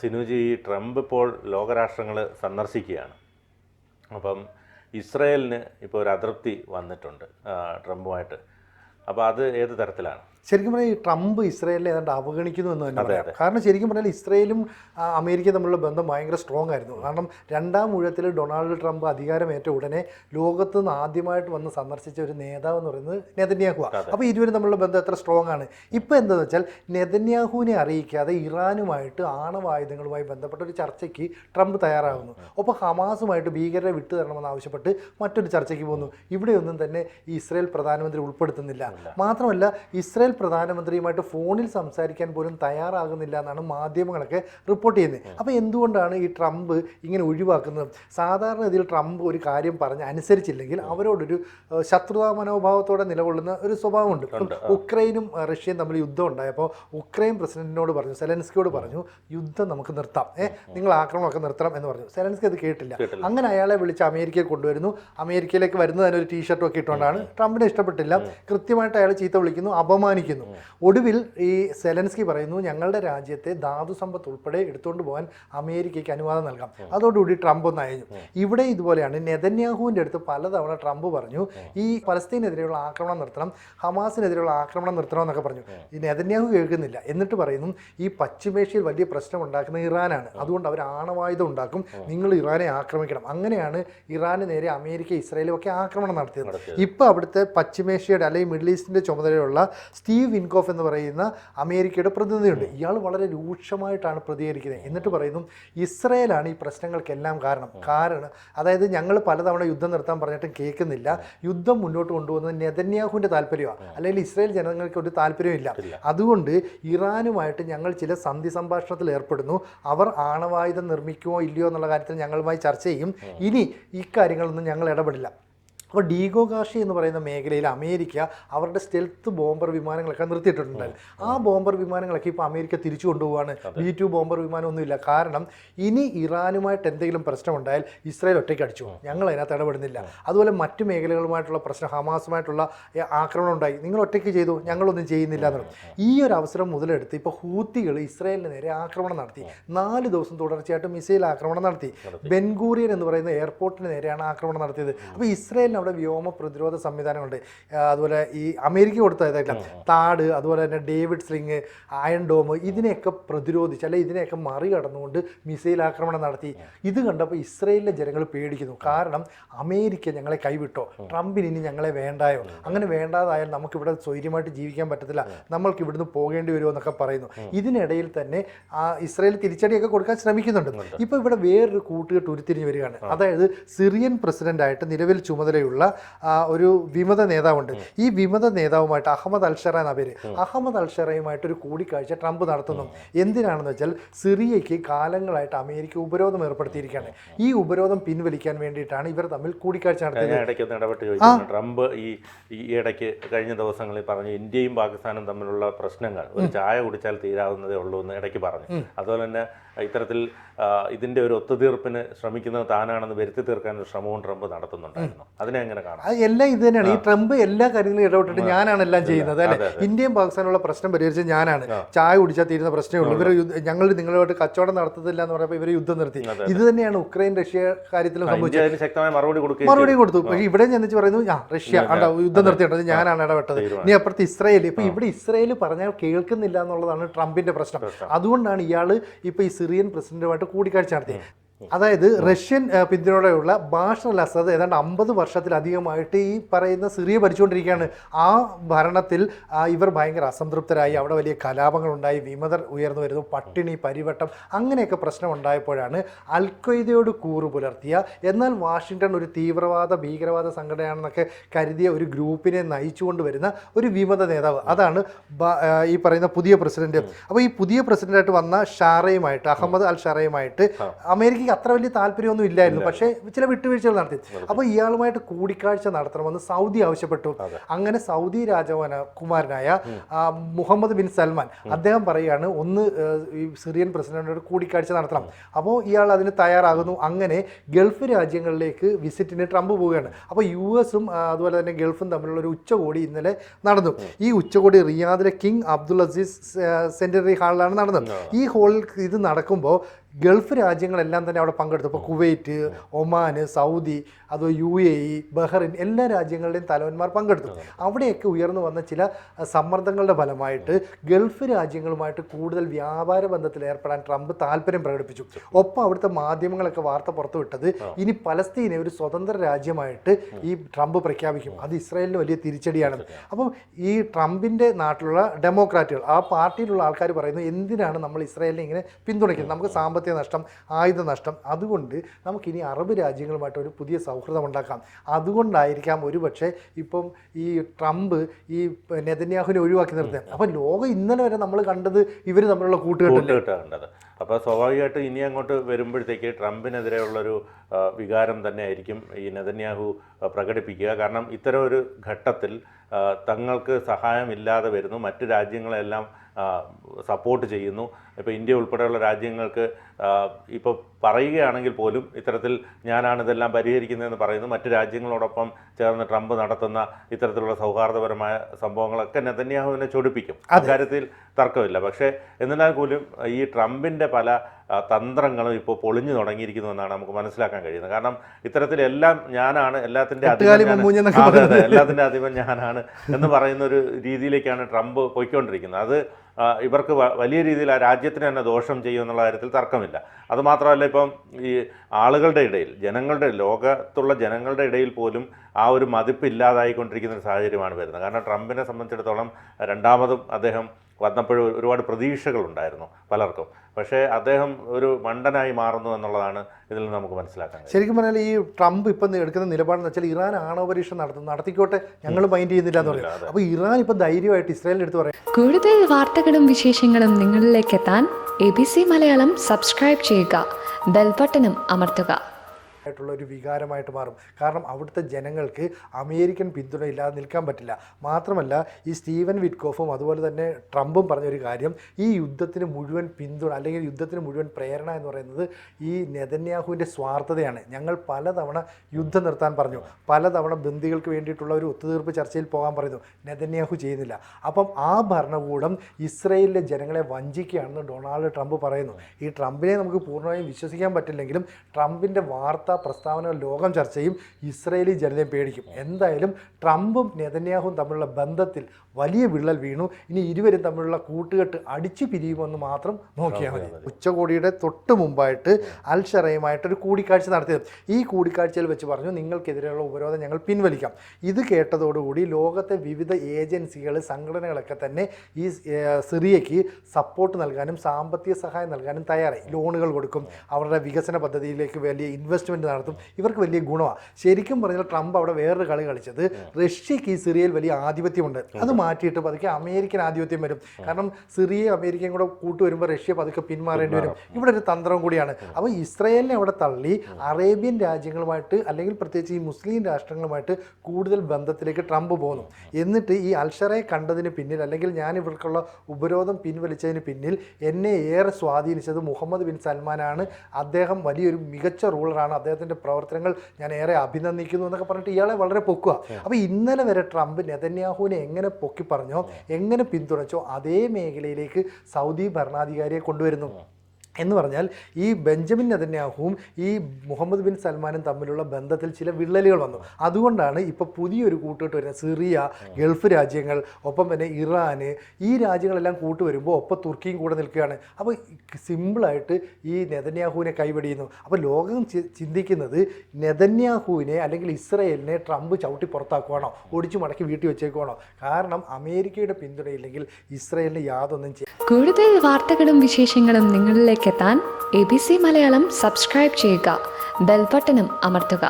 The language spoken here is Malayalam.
സിനുജി ട്രംപ് ഇപ്പോൾ ലോകരാഷ്ട്രങ്ങൾ സന്ദർശിക്കുകയാണ്. അപ്പം ഇസ്രയേലിന് ഇപ്പോൾ ഒരു അതൃപ്തി വന്നിട്ടുണ്ട് ട്രംപുമായിട്ട്. അപ്പോൾ അത് ഏത് തരത്തിലാണ്? ശരിക്കും പറഞ്ഞാൽ ഈ ട്രംപ് ഇസ്രയേലിനെ ഏതാണ്ട് അവഗണിക്കുന്നു എന്ന് തന്നെ പറയാം. കാരണം ശരിക്കും പറഞ്ഞാൽ ഇസ്രയേലും അമേരിക്ക അമേരിക്കയും തമ്മിലുള്ള ബന്ധം ഭയങ്കര സ്ട്രോങ് ആയിരുന്നു. കാരണം രണ്ടാം ഊഴത്തിൽ ഡൊണാൾഡ് ട്രംപ് അധികാരമേറ്റ ഉടനെ ലോകത്ത് നിന്ന് ആദ്യമായിട്ട് വന്ന് സന്ദർശിച്ച ഒരു നേതാവ് എന്ന് പറയുന്നത് നെതന്യാഹു അപ്പോൾ ഇരുവരും തമ്മിലുള്ള ബന്ധം എത്ര സ്ട്രോങ് ആണ്? ഇപ്പോൾ എന്താണെന്ന് വെച്ചാൽ നെതന്യാഹുവിനെ അറിയിക്കാതെ ഇറാനുമായിട്ട് ആണവായുധങ്ങളുമായി ബന്ധപ്പെട്ട ഒരു ചർച്ചയ്ക്ക് ട്രംപ് തയ്യാറാകുന്നു. ഒപ്പം ഹമാസുമായിട്ട് ഭീകരരെ വിട്ടു തരണമെന്ന് ആവശ്യപ്പെട്ട് മറ്റൊരു ചർച്ചയ്ക്ക് പോകുന്നു. ഇവിടെയൊന്നും തന്നെ ഈ ഇസ്രായേൽ പ്രധാനമന്ത്രി ഉൾപ്പെടുത്തുന്നില്ല. മാത്രമല്ല ഇസ്രായേൽ പ്രധാനമന്ത്രിയുമായിട്ട് ഫോണിൽ സംസാരിക്കാൻ പോലും തയ്യാറാകുന്നില്ല എന്നാണ് മാധ്യമങ്ങളൊക്കെ റിപ്പോർട്ട് ചെയ്യുന്നത്. അപ്പോൾ എന്തുകൊണ്ടാണ് ഈ ട്രംപ് ഇങ്ങനെ ഒഴിവാക്കുന്നത്? സാധാരണ ഇതിൽ ട്രംപ് ഒരു കാര്യം പറഞ്ഞ് അനുസരിച്ചില്ലെങ്കിൽ അവരോടൊരു ശത്രുതാ മനോഭാവത്തോടെ നിലകൊള്ളുന്ന ഒരു സ്വഭാവമുണ്ട്. ഉക്രൈനും റഷ്യയും തമ്മിൽ യുദ്ധം ഉണ്ടായപ്പോൾ ഉക്രൈൻ പ്രസിഡന്റിനോട് പറഞ്ഞു സെലൻസ്കിയോട് പറഞ്ഞു യുദ്ധം നമുക്ക് നിർത്താം. ഏഹ് നിങ്ങൾ ആക്രമണമൊക്കെ നിർത്തണം എന്ന് പറഞ്ഞു. സെലൻസ്കി അത് കേട്ടില്ല. കേട്ടില്ല. അങ്ങനെ അയാളെ വിളിച്ച് അമേരിക്കയിൽ കൊണ്ടുവരുന്നു. അമേരിക്കയിലേക്ക് വരുന്നത് തന്നെ ഒരു ടീഷർട്ടും ഒക്കെ ഇട്ടുകൊണ്ടാണ് ട്രംപിനെ ഇഷ്ടപ്പെട്ടില്ല. കൃത്യമായിട്ട് അയാൾ ചീത്ത വിളിക്കുന്നു. അപമാനിക്കുന്നു. ഒടുവിൽ ഈ സെലൻസ്കി പറയുന്നു ഞങ്ങളുടെ രാജ്യത്തെ ധാതു സമ്പത്ത് ഉൾപ്പെടെ എടുത്തുകൊണ്ട് പോകാൻ അമേരിക്കയ്ക്ക് അനുവാദം നൽകാം. അതോടുകൂടി ട്രംപ് ഒന്ന് അയഞ്ഞു. ഇവിടെ ഇതുപോലെയാണ് നെതന്യാഹുവിന്റെ അടുത്ത് പലതവണ ട്രംപ് പറഞ്ഞു ഈ പലസ്തീനെതിരെയുള്ള ആക്രമണം നിർത്തണം ഹമാസിനെതിരെയുള്ള ആക്രമണം നിർത്തണം എന്നൊക്കെ പറഞ്ഞു. ഈ നെതന്യാഹു കേൾക്കുന്നില്ല. എന്നിട്ട് പറയുന്നു ഈ പശ്ചിമേഷ്യയിൽ വലിയ പ്രശ്നം ഉണ്ടാക്കുന്ന ഇറാനാണ്. അതുകൊണ്ട് അവർ ആണവായുധം ഉണ്ടാക്കും. നിങ്ങൾ ഇറാനെ ആക്രമിക്കണം. അങ്ങനെയാണ് ഇറാന് നേരെ അമേരിക്ക ഇസ്രായേലും ഒക്കെ ആക്രമണം നടത്തിയത്. ഇപ്പോൾ അവിടുത്തെ പശ്ചിമേഷ്യയുടെ അല്ലെങ്കിൽ മിഡിൽ ഈസ്റ്റിന്റെ ചുമതലയുള്ള സ്റ്റീവ് വിൻകോഫ് എന്ന് പറയുന്ന അമേരിക്കയുടെ പ്രതിനിധിയുണ്ട്. ഇയാൾ വളരെ രൂക്ഷമായിട്ടാണ് പ്രതികരിക്കുന്നത്. എന്നിട്ട് പറയുന്നു ഇസ്രയേലാണ് ഈ പ്രശ്നങ്ങൾക്കെല്ലാം കാരണം. കാരണം അതായത് ഞങ്ങൾ പലതവണ യുദ്ധം നിർത്താൻ പറഞ്ഞിട്ടും കേൾക്കുന്നില്ല. യുദ്ധം മുന്നോട്ട് കൊണ്ടുപോകുന്നത് നെതന്യാഹുവിന്റെ താല്പര്യമാണ് അല്ലെങ്കിൽ ഇസ്രയേൽ ജനങ്ങൾക്ക് ഒരു താല്പര്യമില്ല. അതുകൊണ്ട് ഇറാനുമായിട്ട് ഞങ്ങൾ ചില സന്ധി സംഭാഷണത്തിൽ ഏർപ്പെടുന്നു. അവർ ആണവായുധം നിർമ്മിക്കുമോ ഇല്ലയോ എന്നുള്ള കാര്യത്തിൽ ഞങ്ങളുമായി ചർച്ച ചെയ്യും. ഇനി ഈ ഇക്കാര്യങ്ങളൊന്നും ഞങ്ങൾ ഇടപെടില്ല. അപ്പോൾ ഡീഗോ കാഷി എന്ന് പറയുന്ന മേഖലയിൽ അമേരിക്ക അവരുടെ സ്റ്റെൽത്ത് ബോംബർ വിമാനങ്ങളൊക്കെ നിർത്തിയിട്ടുണ്ടായിരുന്നു. ആ ബോംബർ വിമാനങ്ങളൊക്കെ ഇപ്പോൾ അമേരിക്ക തിരിച്ചു കൊണ്ടുപോവാണ്. ബി ടു ബോംബർ വിമാനമൊന്നുമില്ല. കാരണം ഇനി ഇറാനുമായിട്ട് എന്തെങ്കിലും പ്രശ്നമുണ്ടായാൽ ഇസ്രായേൽ ഒറ്റയ്ക്ക് അടിച്ചു. ഞങ്ങൾ അതിനകത്ത് ഇടപെടുന്നില്ല. അതുപോലെ മറ്റു മേഖലകളുമായിട്ടുള്ള പ്രശ്നം ഹമാസുമായിട്ടുള്ള ആക്രമണം ഉണ്ടായി. നിങ്ങൾ ഒറ്റയ്ക്ക് ചെയ്തു ഞങ്ങളൊന്നും ചെയ്യുന്നില്ല എന്നുള്ളത്. ഈ ഒരു അവസരം മുതലെടുത്ത് ഇപ്പോൾ ഹൂത്തികൾ ഇസ്രായേലിന് നേരെ ആക്രമണം നടത്തി. നാല് ദിവസം തുടർച്ചയായിട്ട് മിസൈൽ ആക്രമണം നടത്തി. ബെൻഗൂറിയൻ എന്ന് പറയുന്ന എയർപോർട്ടിന് നേരെയാണ് ആക്രമണം നടത്തിയത്. അപ്പോൾ ഇസ്രായേലിന് അവിടെ വ്യോമ പ്രതിരോധ സംവിധാനങ്ങളുണ്ട്. അതുപോലെ ഈ അമേരിക്ക കൊടുത്തതായിട്ടുള്ള താട് അതുപോലെ തന്നെ ഡേവിഡ് സ്ലിങ് അയൺ ഡോം ഇതിനെയൊക്കെ പ്രതിരോധിച്ച് അല്ലെ ഇതിനെയൊക്കെ മറികടന്നുകൊണ്ട് മിസൈൽ ആക്രമണം നടത്തി. ഇത് കണ്ടപ്പോൾ ഇസ്രയേലിലെ ജനങ്ങൾ പേടിക്കുന്നു. കാരണം അമേരിക്ക ഞങ്ങളെ കൈവിട്ടോ? ട്രംപിന് ഇനി ഞങ്ങളെ വേണ്ടായോ? അങ്ങനെ വേണ്ടാതായാൽ നമുക്കിവിടെ സ്വൈര്യമായിട്ട് ജീവിക്കാൻ പറ്റത്തില്ല. നമ്മൾക്ക് ഇവിടുന്ന് പോകേണ്ടി വരുമോ എന്നൊക്കെ പറയുന്നു. ഇതിനിടയിൽ തന്നെ ആ ഇസ്രയേൽ തിരിച്ചടിയൊക്കെ കൊടുക്കാൻ ശ്രമിക്കുന്നുണ്ട്. ഇപ്പോൾ ഇവിടെ വേറൊരു കൂട്ടുകെട്ട് ഉരുത്തിരിഞ്ഞ് വരികയാണ്. അതായത് സിറിയൻ പ്രസിഡന്റായിട്ട് നിലവിൽ ചുമതലയുള്ള ആ, ഒരു വിമത നേതാവുണ്ട്. ഈ വിമത നേതാവുമായിട്ട് അഹമ്മദ് അൽഷറ എന്ന പേര്. അഹമ്മദ് അൽഷറയുമായിട്ട് ഒരു കൂടിക്കാഴ്ച ട്രംപ് നടത്തുന്നു. എന്തിനാണെന്ന് വെച്ചാൽ സിറിയയ്ക്ക് കാലങ്ങളായിട്ട് അമേരിക്ക ഉപരോധം ഏർപ്പെടുത്തിയിരിക്കുകയാണ്. ഈ ഉപരോധം പിൻവലിക്കാൻ വേണ്ടിയിട്ടാണ് ഇവർ തമ്മിൽ കൂടിക്കാഴ്ച നടത്തിയത്. ട്രംപ് ഈ ഈ ഇടയ്ക്ക് കഴിഞ്ഞ ദിവസങ്ങളിൽ പറഞ്ഞു ഇന്ത്യയും പാകിസ്ഥാനും തമ്മിലുള്ള പ്രശ്നങ്ങൾ ഒരു ചായ കുടിച്ചാൽ തീരാവുന്നതേ ഉള്ളൂ എന്ന് ഇടയ്ക്ക് പറഞ്ഞു. അതുപോലെ തന്നെ ഇത്തരത്തിൽ ഇതിന്റെ ഇതിന്റെ ഒരു ഒത്തുതീർപ്പിന് ശ്രമിക്കുന്നത് താനാണെന്ന് വരുത്തി തീർക്കാൻ ഒരു ശ്രമവും ട്രംപ് നടത്തുന്നുണ്ടായിരുന്നു. അതിനെ എങ്ങനെ കാണാം? അത് എല്ലാം ഇത് തന്നെയാണ്. ഈ ട്രംപ് എല്ലാ കാര്യങ്ങളും ഇടപെട്ടിട്ട് ഞാനാണ് എല്ലാം ചെയ്യുന്നത് അല്ലെ. ഇന്ത്യയും പാകിസ്ഥാനുള്ള പ്രശ്നം പരിഹരിച്ചത് ഞാനാണ്. ചായ കുടിച്ചാൽ തീരുന്ന പ്രശ്നമേ ഉള്ളൂ. ഇവർ ഞങ്ങൾ നിങ്ങളുമായിട്ട് കച്ചവടം നടത്തത്തില്ല എന്ന് പറയുമ്പോൾ ഇവർ യുദ്ധം നിർത്തി. ഇത് തന്നെയാണ് ഉക്രൈൻ റഷ്യ കാര്യത്തിലും സംഭവിച്ചത് മറുപടി കൊടുത്തു. പക്ഷേ ഇവിടെ ചെന്നിച്ച് പറയുന്നു ആ റഷ്യ യുദ്ധം നിർത്തിയിട്ടത് ഞാനാണ് ഇടപെട്ടത്. ഇനി അപ്പുറത്ത് ഇസ്രായേൽ ഇപ്പൊ ഇവിടെ ഇസ്രായേൽ പറഞ്ഞാൽ കേൾക്കുന്നില്ല എന്നുള്ളതാണ് ട്രംപിന്റെ പ്രശ്നം. അതുകൊണ്ടാണ് ഇയാൾ ഇപ്പൊ ഈ സിറിയൻ പ്രസിഡന്റുമായിട്ട് കൂടിക്കാഴ്ച നടത്തി. അതായത് റഷ്യൻ പിന്തുണയുള്ള പിന്തുണയോടെയുള്ള ബാഷർ അൽ അസദ് ഏതാണ്ട് അമ്പത് വർഷത്തിലധികമായിട്ട് ഈ പറയുന്ന സിറിയ ഭരിച്ചുകൊണ്ടിരിക്കുകയാണ്. ആ ഭരണത്തിൽ ഇവർ ഭയങ്കര അസംതൃപ്തരായി. അവിടെ വലിയ കലാപങ്ങളുണ്ടായി. വിമതർ ഉയർന്നു വരുന്നു. പട്ടിണി പരിവട്ടം അങ്ങനെയൊക്കെ പ്രശ്നം ഉണ്ടായപ്പോഴാണ് അൽ ഖ്വയ്ദയോട് കൂറ് പുലർത്തിയ. എന്നാൽ വാഷിങ്ടൺ ഒരു തീവ്രവാദ ഭീകരവാദ സംഘടനയാണെന്നൊക്കെ കരുതിയ ഒരു ഗ്രൂപ്പിനെ നയിച്ചുകൊണ്ട് വരുന്ന ഒരു വിമത നേതാവ്. അതാണ് ഈ പറയുന്ന പുതിയ പ്രസിഡന്റ്. അപ്പോൾ ഈ പുതിയ പ്രസിഡന്റായിട്ട് വന്ന ഷാറയുമായിട്ട് അഹമ്മദ് അൽ ഷാറയുമായിട്ട് അമേരിക്കയ്ക്ക് സൗദിക്ക് അത്ര വലിയ താല്പര്യമൊന്നും ഇല്ലായിരുന്നു. പക്ഷേ ചില വിട്ടുവീഴ്ചകൾ നടത്തി. അപ്പോൾ ഇയാളുമായിട്ട് കൂടിക്കാഴ്ച നടത്തണമെന്ന് സൗദി ആവശ്യപ്പെട്ടു. അങ്ങനെ സൗദി രാജവന കുമാരനായ മുഹമ്മദ് ബിൻ സൽമാൻ അദ്ദേഹം പറയുകയാണ് ഒന്ന് ഈ സിറിയൻ പ്രസിഡന്റിനോട് കൂടിക്കാഴ്ച നടത്തണം. അപ്പോൾ ഇയാൾ അതിന് തയ്യാറാകുന്നു. അങ്ങനെ ഗൾഫ് രാജ്യങ്ങളിലേക്ക് വിസിറ്റിന് ട്രംപ് പോവുകയാണ്. അപ്പോൾ യു എസും അതുപോലെ തന്നെ ഗൾഫും തമ്മിലുള്ള ഒരു ഉച്ചകോടി ഇന്നലെ നടന്നു. ഈ ഉച്ചകോടി റിയാദിലെ കിങ് അബ്ദുൾ അസീസ് സെന്ററി ഹാളിലാണ് നടന്നത്. ഈ ഹാളിൽ ഇത് നടക്കുമ്പോൾ ഗൾഫ് രാജ്യങ്ങളെല്ലാം തന്നെ അവിടെ പങ്കെടുത്തു. ഇപ്പോൾ കുവൈറ്റ് ഒമാന് സൗദി അത് യു എ ഇ ബഹ്റിൻ എല്ലാ രാജ്യങ്ങളുടെയും തലവന്മാർ പങ്കെടുത്തു. അവിടെയൊക്കെ ഉയർന്നു വന്ന ചില സമ്മർദ്ദങ്ങളുടെ ഫലമായിട്ട് ഗൾഫ് രാജ്യങ്ങളുമായിട്ട് കൂടുതൽ വ്യാപാര ബന്ധത്തിൽ ഏർപ്പെടാൻ ട്രംപ് താല്പര്യം പ്രകടിപ്പിച്ചു. ഒപ്പം അവിടുത്തെ മാധ്യമങ്ങളൊക്കെ വാർത്ത പുറത്തുവിട്ടത് ഇനി പലസ്തീനെ ഒരു സ്വതന്ത്ര രാജ്യമായിട്ട് ഈ ട്രംപ് പ്രഖ്യാപിക്കും. അത് ഇസ്രായേലിന് വലിയ തിരിച്ചടിയാണ്. അപ്പം ഈ ട്രംപിന്റെ നാട്ടിലുള്ള ഡെമോക്രാറ്റുകൾ ആ പാർട്ടിയിലുള്ള ആൾക്കാർ പറയുന്നു എന്തിനാണ് നമ്മൾ ഇസ്രായേലിനെ ഇങ്ങനെ പിന്തുണയ്ക്കുന്നത്? നമുക്ക് സാമ്പത്തിക നഷ്ടം ആയുധ നഷ്ടം. അതുകൊണ്ട് നമുക്കിനി അറബ് രാജ്യങ്ങളുമായിട്ട് ഒരു പുതിയ സൗഹൃദം ഉണ്ടാക്കാം. അതുകൊണ്ടായിരിക്കാം ഒരുപക്ഷെ ഇപ്പം ഈ ട്രംപ് ഈ നെതന്യാഹുവിനെ ഒഴിവാക്കി നിർത്തുന്നത് അപ്പം ലോകം ഇന്നലെ വരെ നമ്മൾ കണ്ടത് ഇവർ തമ്മിലുള്ള കൂട്ടുകെട്ടല്ലേ? കൂട്ടുകെട്ടാ കണ്ടത്. അപ്പോൾ സ്വാഭാവികമായിട്ട് ഇനി അങ്ങോട്ട് വരുമ്പോഴത്തേക്ക് ട്രംപിനെതിരെയുള്ളൊരു വികാരം തന്നെ ആയിരിക്കും ഈ നെതന്യാഹു പ്രകടിപ്പിക്കുക. കാരണം ഇത്തരം ഒരു ഘട്ടത്തിൽ തങ്ങൾക്ക് സഹായമില്ലാതെ വരുന്നു. മറ്റ് രാജ്യങ്ങളെല്ലാം സപ്പോർട്ട് ചെയ്യുന്നു. ഇപ്പോൾ ഇന്ത്യ ഉൾപ്പെടെയുള്ള രാജ്യങ്ങൾക്ക് ഇപ്പോൾ പറയുകയാണെങ്കിൽ പോലും ഇത്തരത്തിൽ ഞാനാണ് ഇതെല്ലാം പരിഹരിക്കുന്നതെന്ന് പറയുന്നു. മറ്റ് രാജ്യങ്ങളോടൊപ്പം ചേർന്ന് ട്രംപ് നടത്തുന്ന ഇത്തരത്തിലുള്ള സൗഹാർദ്ദപരമായ സംഭവങ്ങളൊക്കെ നെതന്യാഹുവിനെ ചൊടിപ്പിക്കും. അക്കാര്യത്തിൽ തർക്കമില്ല. പക്ഷേ എന്നിരുന്നാൽ പോലും ഈ ട്രംപിന്റെ പല തന്ത്രങ്ങളും ഇപ്പോൾ പൊളിഞ്ഞു തുടങ്ങിയിരിക്കുന്നു എന്നാണ് നമുക്ക് മനസ്സിലാക്കാൻ കഴിയുന്നത്. കാരണം ഇത്തരത്തിലെല്ലാം ഞാനാണ് എല്ലാത്തിന്റെ അതെ എല്ലാത്തിന്റെ അധിപൻ ഞാനാണ് എന്ന് പറയുന്ന ഒരു രീതിയിലേക്കാണ് ട്രംപ് പോയിക്കൊണ്ടിരിക്കുന്നത്. അത് ഇവർക്ക് വലിയ രീതിയിൽ ആ രാജ്യത്തിന് തന്നെ ദോഷം ചെയ്യും എന്നുള്ള കാര്യത്തിൽ തർക്കമില്ല. അതുമാത്രമല്ല ഇപ്പം ഈ ആളുകളുടെ ഇടയിൽ ജനങ്ങളുടെ ലോകത്തുള്ള ജനങ്ങളുടെ ഇടയിൽ പോലും ആ ഒരു മതിപ്പ് ഇല്ലാതായിക്കൊണ്ടിരിക്കുന്ന ഒരു സാഹചര്യമാണ് വരുന്നത്. കാരണം ട്രംപിനെ സംബന്ധിച്ചിടത്തോളം രണ്ടാമതും അദ്ദേഹം വന്നപ്പോഴും ഒരുപാട് പ്രതീക്ഷകളുണ്ടായിരുന്നു പലർക്കും. പക്ഷേ അദ്ദേഹം ഒരു മണ്ടനായി മാറുന്നു എന്നുള്ളതാണ് ഇതിൽ നിന്ന് നമുക്ക് മനസ്സിലാക്കാൻ ശരിക്കും പറഞ്ഞാൽ ഈ ട്രംപ് ഇപ്പം എടുക്കുന്ന നിലപാടെന്ന് വെച്ചാൽ ഇറാൻ ആണവ പരീക്ഷ നടത്തും നടത്തിക്കോട്ടെ ഞങ്ങൾ മൈൻഡ് ചെയ്യുന്നില്ല എന്ന് പറയുന്നത് അപ്പോൾ ഇറാൻ ഇപ്പം ധൈര്യമായിട്ട് ഇസ്രായേലിന്റെ അടുത്ത് പറയാം. കൂടുതൽ വാർത്തകളും വിശേഷങ്ങളും നിങ്ങളിലേക്ക് എത്താൻ A B C Malayalam subscribe ചെയ്യുക. ബെൽബട്ടനും അമർത്തുക. ആയിട്ടുള്ള ഒരു വികാരമായിട്ട് മാറും. കാരണം അവിടുത്തെ ജനങ്ങൾക്ക് അമേരിക്കൻ പിന്തുണ ഇല്ലാതെ നിൽക്കാൻ പറ്റില്ല. മാത്രമല്ല ഈ സ്റ്റീവൻ വിറ്റ്കോഫും അതുപോലെ തന്നെ ട്രംപും പറഞ്ഞൊരു കാര്യം ഈ യുദ്ധത്തിന് മുഴുവൻ പിന്തുണ അല്ലെങ്കിൽ യുദ്ധത്തിന് മുഴുവൻ പ്രേരണ എന്ന് പറയുന്നത് ഈ നെതന്യാഹുവിന്റെ സ്വാർത്ഥതയാണ്. ഞങ്ങൾ പലതവണ യുദ്ധം നിർത്താൻ പറഞ്ഞു. പലതവണ ബന്ദികൾക്ക് വേണ്ടിയിട്ടുള്ള ഒരു ഒത്തുതീർപ്പ് ചർച്ചയിൽ പോകാൻ പറയുന്നു. നെതന്യാഹു ചെയ്യുന്നില്ല. അപ്പം ആ ഭരണകൂടം ഇസ്രയേലിലെ ജനങ്ങളെ വഞ്ചിക്കുകയാണെന്ന് ഡൊണാൾഡ് ട്രംപ് പറയുന്നു. ഈ ട്രംപിനെ നമുക്ക് പൂർണമായും വിശ്വസിക്കാൻ പറ്റില്ലെങ്കിലും ട്രംപിന്റെ വാർത്താ പ്രസ്താവനകൾ ലോകം ചർച്ച ചെയ്യും ഇസ്രയേലി ജനതയെ പേടിക്കും. എന്തായാലും ട്രംപും നെതന്യാഹും തമ്മിലുള്ള ബന്ധത്തിൽ വലിയ വിള്ളൽ വീണു. ഇനി ഇരുവരും തമ്മിലുള്ള കൂട്ടുകെട്ട് അടിച്ചു പിരിയുമെന്ന് മാത്രം നോക്കിയാൽ മതി. ഉച്ചകോടിയുടെ തൊട്ട് മുമ്പായിട്ട് അൽ ഷറയുമായിട്ടൊരു കൂടിക്കാഴ്ച നടത്തിയത്. ഈ കൂടിക്കാഴ്ചയിൽ വെച്ച് പറഞ്ഞു നിങ്ങൾക്കെതിരെയുള്ള ഉപരോധം ഞങ്ങൾ പിൻവലിക്കാം. ഇത് കേട്ടതോടുകൂടി ലോകത്തെ വിവിധ ഏജൻസികൾ സംഘടനകളൊക്കെ തന്നെ ഈ സിറിയയ്ക്ക് സപ്പോർട്ട് നൽകാനും സാമ്പത്തിക സഹായം നൽകാനും തയ്യാറായി. ലോണുകൾ കൊടുക്കും. അവരുടെ വികസന പദ്ധതിയിലേക്ക് വലിയ ഇൻവെസ്റ്റ്മെന്റ് നടത്തും. ഇവർക്ക് വലിയ ഗുണമാണ് ശരിക്കും പറഞ്ഞാൽ ട്രംപ് അവിടെ വേറൊരു കളി കളിച്ചത് റഷ്യക്ക് ഈ സിറിയയിൽ വലിയ ആധിപത്യമുണ്ട്. അത് മാറ്റിയിട്ട് പതുക്കെ അമേരിക്കൻ ആധിപത്യം വരും. കാരണം സിറിയ അമേരിക്കയും കൂടെ കൂട്ടു വരുമ്പോൾ റഷ്യ പതുക്കെ പിന്മാറേണ്ടി വരും. ഇവിടെ ഒരു തന്ത്രം കൂടിയാണ്. അപ്പോൾ ഇസ്രയേലിനെ അവിടെ തള്ളി അറേബ്യൻ രാജ്യങ്ങളുമായിട്ട് അല്ലെങ്കിൽ പ്രത്യേകിച്ച് ഈ മുസ്ലിം രാഷ്ട്രങ്ങളുമായിട്ട് കൂടുതൽ ബന്ധത്തിലേക്ക് ട്രംപ് പോകുന്നു എന്നിട്ട് ഈ അൽഷറെ കണ്ടതിന് പിന്നിൽ അല്ലെങ്കിൽ ഞാൻ ഇവർക്കുള്ള ഉപരോധം പിൻവലിച്ചതിന് പിന്നിൽ എന്നെ ഏറെ സ്വാധീനിച്ചത് മുഹമ്മദ് ബിൻ സൽമാനാണ്. അദ്ദേഹം വലിയൊരു മികച്ച റൂളറാണ് അദ്ദേഹത്തിന്റെ പ്രവർത്തനങ്ങൾ ഞാൻ ഏറെ അഭിനന്ദിക്കുന്നു എന്നൊക്കെ പറഞ്ഞിട്ട് ഇയാളെ വളരെ പൊക്കുക. അപ്പോൾ ഇന്നലെ വരെ ട്രംപ് നെതന്യാഹുവിനെ എങ്ങനെ പൊക്കി പറഞ്ഞോ എങ്ങനെ പിന്തുണച്ചോ അതേ മേഖലയിലേക്ക് സൗദി ഭരണാധികാരിയെ കൊണ്ടുവരുന്നു. എന്ന് പറഞ്ഞാൽ ഈ ബെഞ്ചമിൻ നെതന്യാഹുവും ഈ മുഹമ്മദ് ബിൻ സൽമാനും തമ്മിലുള്ള ബന്ധത്തിൽ ചില വിള്ളലുകൾ വന്നു. അതുകൊണ്ടാണ് ഇപ്പോൾ പുതിയൊരു കൂട്ടുകെട്ട് വരുന്നത്. സിറിയ ഗൾഫ് രാജ്യങ്ങൾ ഒപ്പം തന്നെ ഇറാന് ഈ രാജ്യങ്ങളെല്ലാം കൂട്ടുവരുമ്പോൾ ഒപ്പം തുർക്കിയും കൂടെ നിൽക്കുകയാണ്. അപ്പോൾ സിമ്പിളായിട്ട് ഈ നെതന്യാഹുവിനെ കൈവടിയുന്നു അപ്പോൾ ലോകം ചിന്തിക്കുന്നത് നെതന്യാഹുവിനെ അല്ലെങ്കിൽ ഇസ്രയേലിനെ ട്രംപ് ചവിട്ടി പുറത്താക്കുവാണോ? ഒടിച്ചു മടക്കി വീട്ടിൽ വെച്ചേക്കുവാണോ? കാരണം അമേരിക്കയുടെ പിന്തുണയില്ലെങ്കിൽ ഇസ്രയേലിന് യാതൊന്നും ചെയ്യും കൂടുതൽ വാർത്തകളും വിശേഷങ്ങളും നിങ്ങളിലേക്ക് എത്താൻ A B C Malayalam subscribe ചെയ്യുക ബെൽബട്ടനും അമർത്തുക.